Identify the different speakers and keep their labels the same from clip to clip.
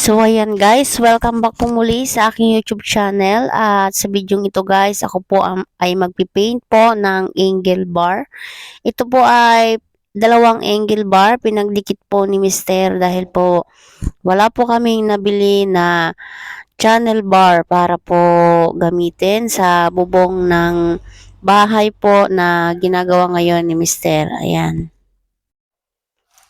Speaker 1: So ayan guys, welcome back po muli sa aking YouTube channel at sa video ito guys, ako po am- ay magpipaint po ng angle bar. Ito po ay dalawang angle bar, pinagdikit po ni Mister dahil po wala po kaming nabili na channel bar para po gamitin sa bubong ng bahay po na ginagawa ngayon ni Mister. Ayan.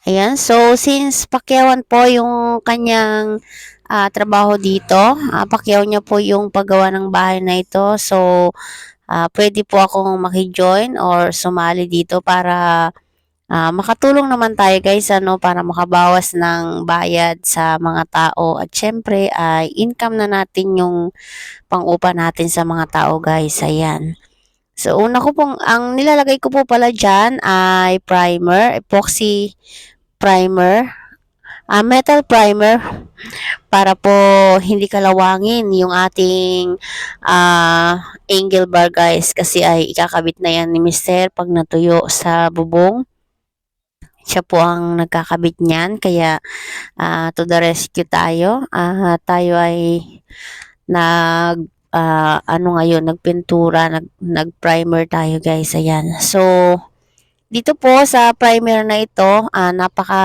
Speaker 1: Ayan, so since pakyawan po yung kanyang ah, trabaho dito, ah, pakyaw niya po yung paggawa ng bahay na ito. So, ah, pwede po akong makijoin or sumali dito para ah, makatulong naman tayo guys ano para makabawas ng bayad sa mga tao at syempre ay income na natin yung pang-upa natin sa mga tao guys. Ayan. So, una ko pong, ang nilalagay ko po pala dyan ay primer, epoxy primer, ah, metal primer para po hindi kalawangin yung ating ah, angle bar guys kasi ay ikakabit na yan ni Mister pag natuyo sa bubong. Siya po ang nagkakabit niyan kaya ah, to the rescue tayo. Ah, tayo ay nag ah, ano ngayon, nagpintura, nag, nag-primer tayo guys. Ayan. So, dito po sa primer na ito, ah, napaka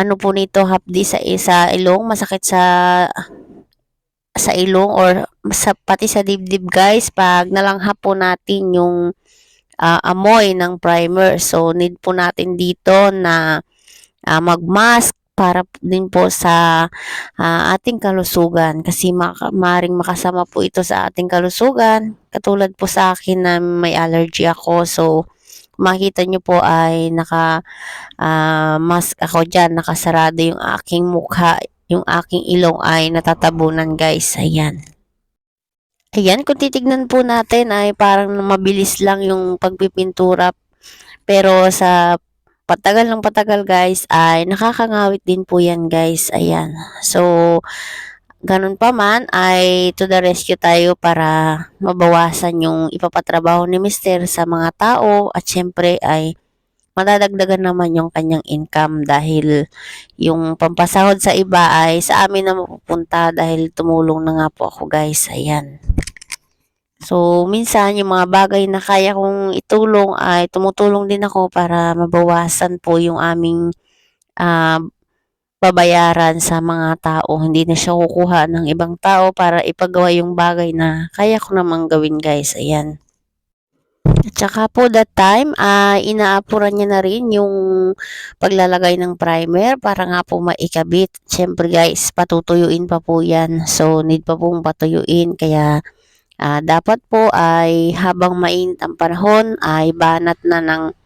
Speaker 1: ano po nito hapdi sa isa ilong, masakit sa sa ilong or sa pati sa dibdib guys pag nalanghap po natin yung ah, amoy ng primer. So need po natin dito na ah, magmask para din po sa ah, ating kalusugan kasi maka, maring makasama po ito sa ating kalusugan. Katulad po sa akin na may allergy ako. So makita nyo po ay naka ah, mask ako dyan, nakasarado yung aking mukha, yung aking ilong ay natatabunan guys, ayan. Ayan, kung titignan po natin ay parang mabilis lang yung pagpipintura pero sa patagal ng patagal guys ay nakakangawit din po yan guys, ayan. So, ganun pa man ay to the rescue tayo para mabawasan yung ipapatrabaho ni Mister sa mga tao at syempre ay madadagdagan naman yung kanyang income dahil yung pampasahod sa iba ay sa amin na mapupunta dahil tumulong na nga po ako guys. Ayan. So, minsan yung mga bagay na kaya kong itulong ay tumutulong din ako para mabawasan po yung aming ah, babayaran sa mga tao. Hindi na siya kukuha ng ibang tao para ipagawa yung bagay na kaya ko namang gawin guys. Ayan. At saka po that time, ah inaapuran niya na rin yung paglalagay ng primer para nga po maikabit. Siyempre guys, patutuyuin pa po yan. So, need pa pong patuyuin. Kaya, ah, dapat po ay habang mainit ang panahon, ay banat na ng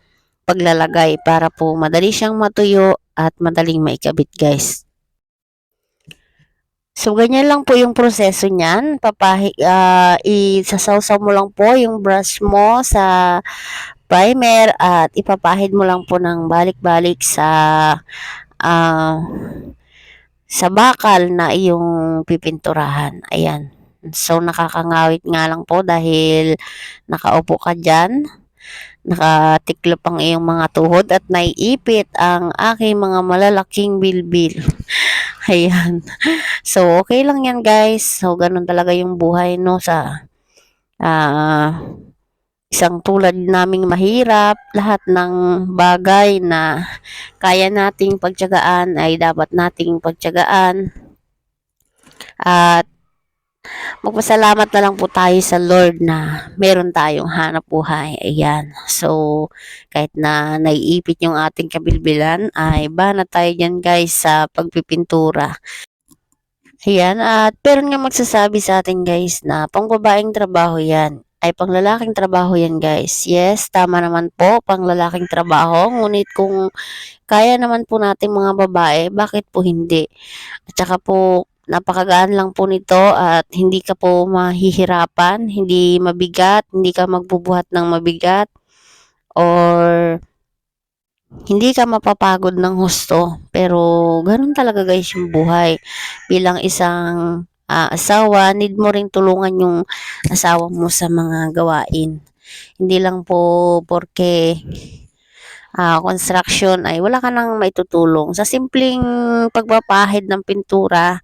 Speaker 1: paglalagay para po madali siyang matuyo at madaling maikabit guys. So, ganyan lang po yung proseso niyan. Papahi, ah, isasawsaw mo lang po yung brush mo sa primer at ipapahid mo lang po ng balik-balik sa ah, sa bakal na iyong pipinturahan. Ayan. So, nakakangawit nga lang po dahil nakaupo ka dyan. Nakatiklop ang iyong mga tuhod at naiipit ang aking mga malalaking bilbil. Ayan. So, okay lang yan guys. So, ganun talaga yung buhay no sa ah isang tulad naming mahirap. Lahat ng bagay na kaya nating pagtyagaan ay dapat nating pagtyagaan. At magpasalamat na lang po tayo sa Lord na meron tayong hanap buhay. Ayan. So, kahit na naiipit yung ating kabilbilan, ay bana tayo dyan guys sa pagpipintura. Ayan, at pero nga magsasabi sa atin guys na pangbabaeng trabaho yan ay panglalaking trabaho yan guys. Yes, tama naman po, panglalaking trabaho. Ngunit kung kaya naman po natin mga babae, bakit po hindi? At saka po, napakagaan lang po nito at hindi ka po mahihirapan, hindi mabigat, hindi ka magbubuhat ng mabigat or hindi ka mapapagod ng husto. Pero ganun talaga guys yung buhay. Bilang isang ah, asawa, need mo ring tulungan yung asawa mo sa mga gawain. Hindi lang po porke ah, construction ay wala ka nang maitutulong. Sa simpleng pagpapahid ng pintura,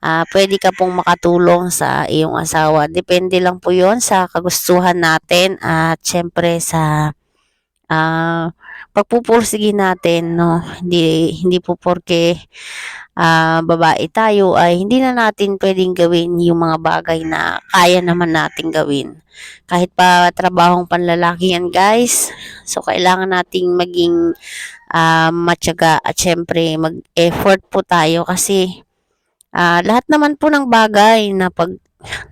Speaker 1: ah, pwede ka pong makatulong sa iyong asawa. Depende lang po yon sa kagustuhan natin at syempre sa ah, pagpupursige natin, no? Hindi, hindi po porke ah, babae tayo ay hindi na natin pwedeng gawin yung mga bagay na kaya naman nating gawin. Kahit pa trabahong panlalaki yan guys. So, kailangan nating maging ah, matyaga at syempre mag-effort po tayo kasi ah, lahat naman po ng bagay na pag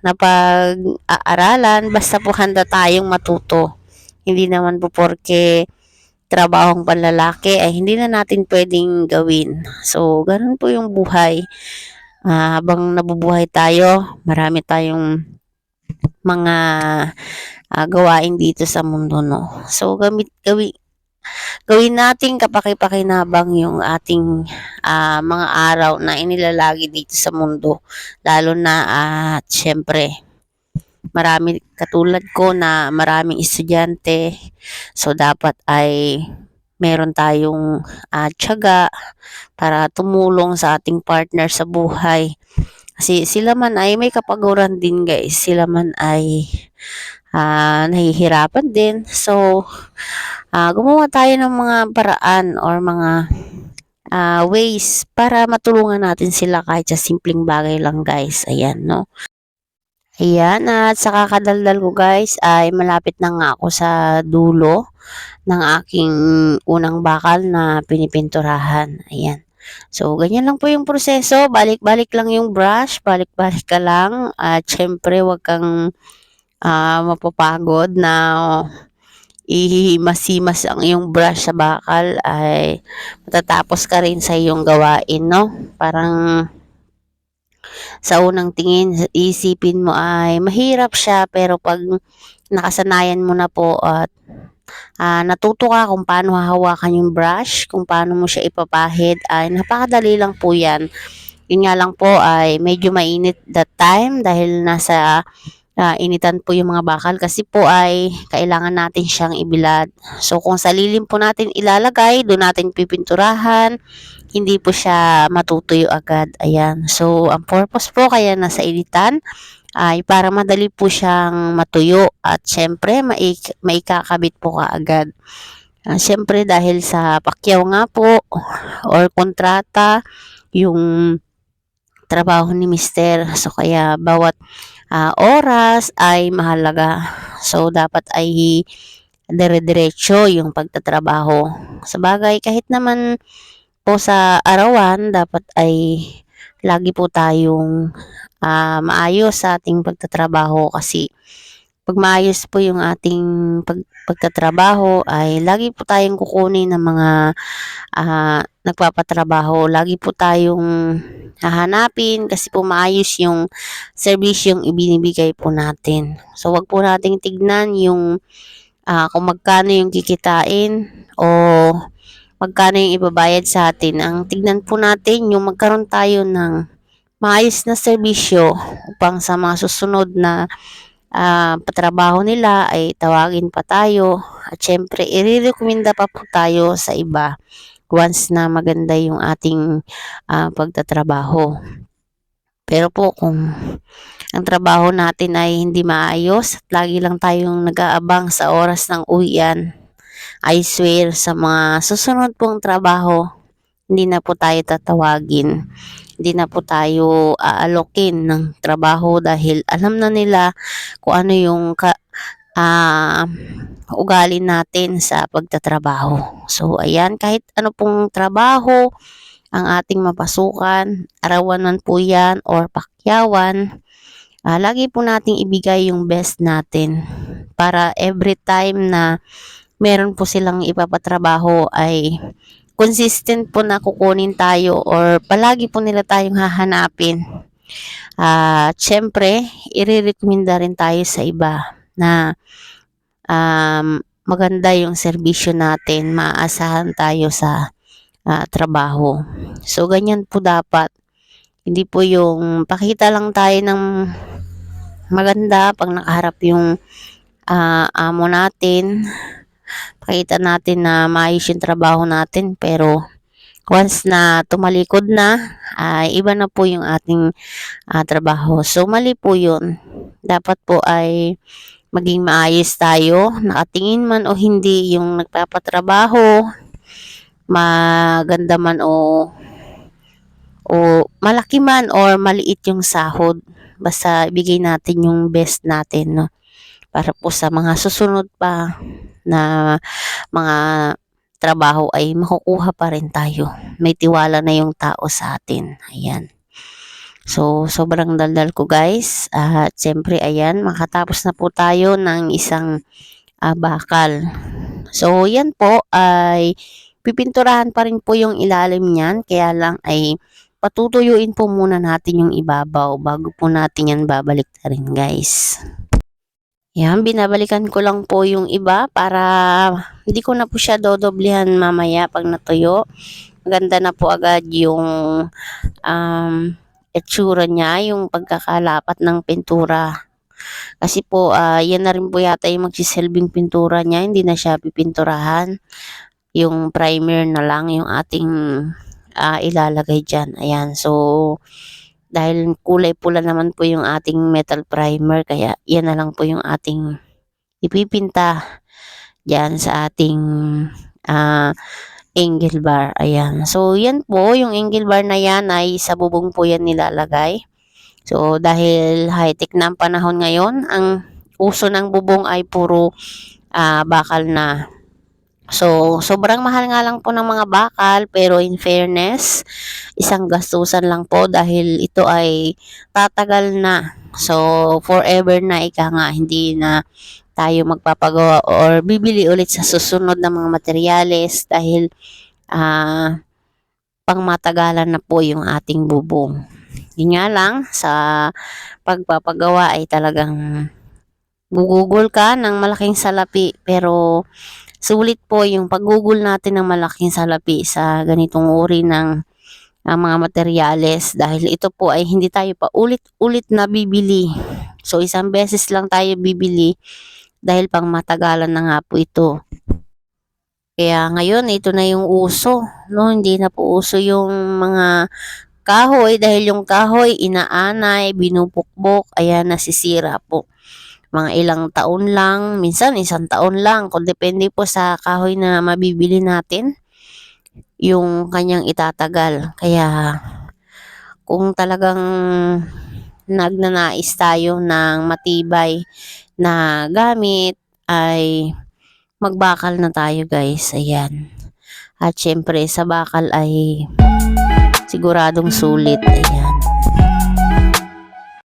Speaker 1: na pag-aaralan basta po handa tayong matuto. Hindi naman po porke trabahong panlalaki ay hindi na natin pwedeng gawin. So, ganun po yung buhay. Ah, habang nabubuhay tayo, marami tayong mga ah, gawain dito sa mundo, no? So, gamit, gawi, gawin natin kapaki-pakinabang yung ating ah, mga araw na inilalagi dito sa mundo. Lalo na, at syempre, marami katulad ko na maraming estudyante. So, dapat ay meron tayong ah, tiyaga para tumulong sa ating partner sa buhay. Kasi sila man ay may kapaguran din guys. Sila man ay ah, nahihirapan din. So, ah, gumawa tayo ng mga paraan or mga ah, ways para matulungan natin sila kahit sa simpleng bagay lang guys. Ayan, no? Ayan, at sa kakadaldal ko guys ay malapit na nga ako sa dulo ng aking unang bakal na pinipinturahan. Ayan. So, ganyan lang po yung proseso. Balik-balik lang yung brush, balik-balik ka lang. At syempre, wag kang ah, mapapagod na ihimasimas ang iyong brush sa bakal ay matatapos ka rin sa iyong gawain, no? Parang sa unang tingin, isipin mo ay mahirap siya pero pag nakasanayan mo na po at ah, natuto ka kung paano hahawakan yung brush, kung paano mo siya ipapahid, ay napakadali lang po yan. Yun nga lang po ay medyo mainit that time dahil nasa ah, initan po yung mga bakal kasi po ay kailangan natin siyang ibilad. So kung sa lilim po natin ilalagay, doon natin pipinturahan, hindi po siya matutuyo agad. Ayan. So ang purpose po kaya nasa initan ay para madali po siyang matuyo at syempre maik maikakabit po kaagad. Uh, syempre dahil sa pakyaw nga po or kontrata yung trabaho ni mister. So kaya bawat ah, oras ay mahalaga. So dapat ay dire-diretso yung pagtatrabaho. Sa bagay kahit naman po sa arawan dapat ay lagi po tayong ah, maayos sa ating pagtatrabaho kasi pag maayos po yung ating pag, pagtatrabaho ay lagi po tayong kukunin ng mga ah, nagpapatrabaho. Lagi po tayong hahanapin kasi po maayos yung serbisyong ibinibigay po natin. So, wag po nating tignan yung ah, kung magkano yung kikitain o magkano yung ibabayad sa atin. Ang tignan po natin yung magkaroon tayo ng maayos na serbisyo upang sa mga susunod na ah, patrabaho nila ay tawagin pa tayo at syempre irerekomenda pa po tayo sa iba once na maganda yung ating ah, pagtatrabaho. Pero po kung ang trabaho natin ay hindi maayos at lagi lang tayong nag-aabang sa oras ng uwian, I swear sa mga susunod pong trabaho, hindi na po tayo tatawagin. Hindi na po tayo aalokin ng trabaho dahil alam na nila kung ano yung ka, ah, ugali natin sa pagtatrabaho. So, ayan, kahit ano pong trabaho ang ating mapasukan, arawan man po yan or pakyawan, ah, lagi po nating ibigay yung best natin para every time na meron po silang ipapatrabaho ay consistent po na kukunin tayo or palagi po nila tayong hahanapin. At uh, syempre, irerekomenda rin tayo sa iba na um, maganda yung serbisyo natin, maaasahan tayo sa uh, trabaho. So, ganyan po dapat. Hindi po yung pakita lang tayo ng maganda pag nakaharap yung uh, amo natin pakita natin na maayos yung trabaho natin pero once na tumalikod na ay iba na po yung ating ah, trabaho. So mali po yun. Dapat po ay maging maayos tayo, nakatingin man o hindi yung nagpapatrabaho, maganda man o o malaki man or maliit yung sahod. Basta ibigay natin yung best natin, no? Para po sa mga susunod pa na mga trabaho ay makukuha pa rin tayo. May tiwala na yung tao sa atin. Ayan. So, sobrang daldal ko guys. At syempre, ayan, makatapos na po tayo ng isang ah, bakal. So, yan po ay pipinturahan pa rin po yung ilalim niyan. Kaya lang ay patutuyuin po muna natin yung ibabaw bago po natin yan babalik na rin guys. Yan, binabalikan ko lang po yung iba para hindi ko na po siya dodoblihan mamaya pag natuyo. Maganda na po agad yung um, etsura niya, yung pagkakalapat ng pintura. Kasi po, ah, yan na rin po yata yung magsisilbing pintura niya, hindi na siya pipinturahan. Yung primer na lang yung ating ah, ilalagay dyan. Ayan, so dahil kulay pula naman po yung ating metal primer, kaya yan na lang po yung ating ipipinta dyan sa ating ah, angle bar. Ayan. So, yan po, yung angle bar na yan ay sa bubong po yan nilalagay. So, dahil high-tech na ang panahon ngayon, ang uso ng bubong ay puro ah, bakal na. So, sobrang mahal nga lang po ng mga bakal, pero in fairness, isang gastusan lang po dahil ito ay tatagal na. So, forever na ika nga, hindi na tayo magpapagawa or bibili ulit sa susunod na mga materyales dahil ah pangmatagalan na po yung ating bubong. Yun nga lang, sa pagpapagawa ay talagang gugugol ka ng malaking salapi pero sulit po yung paggugol natin ng malaking salapi sa ganitong uri ng ah, mga materyales dahil ito po ay hindi tayo pa ulit-ulit na bibili. So isang beses lang tayo bibili dahil pang matagalan na nga po ito. Kaya ngayon ito na yung uso, no? Hindi na po uso yung mga kahoy dahil yung kahoy inaanay, binubukbok, ayan nasisira po. Mga ilang taon lang, minsan isang taon lang, kung depende po sa kahoy na mabibili natin, yung kanyang itatagal. Kaya kung talagang nagnanais tayo ng matibay na gamit ay magbakal na tayo guys. Ayan. At syempre sa bakal ay siguradong sulit. Ayan.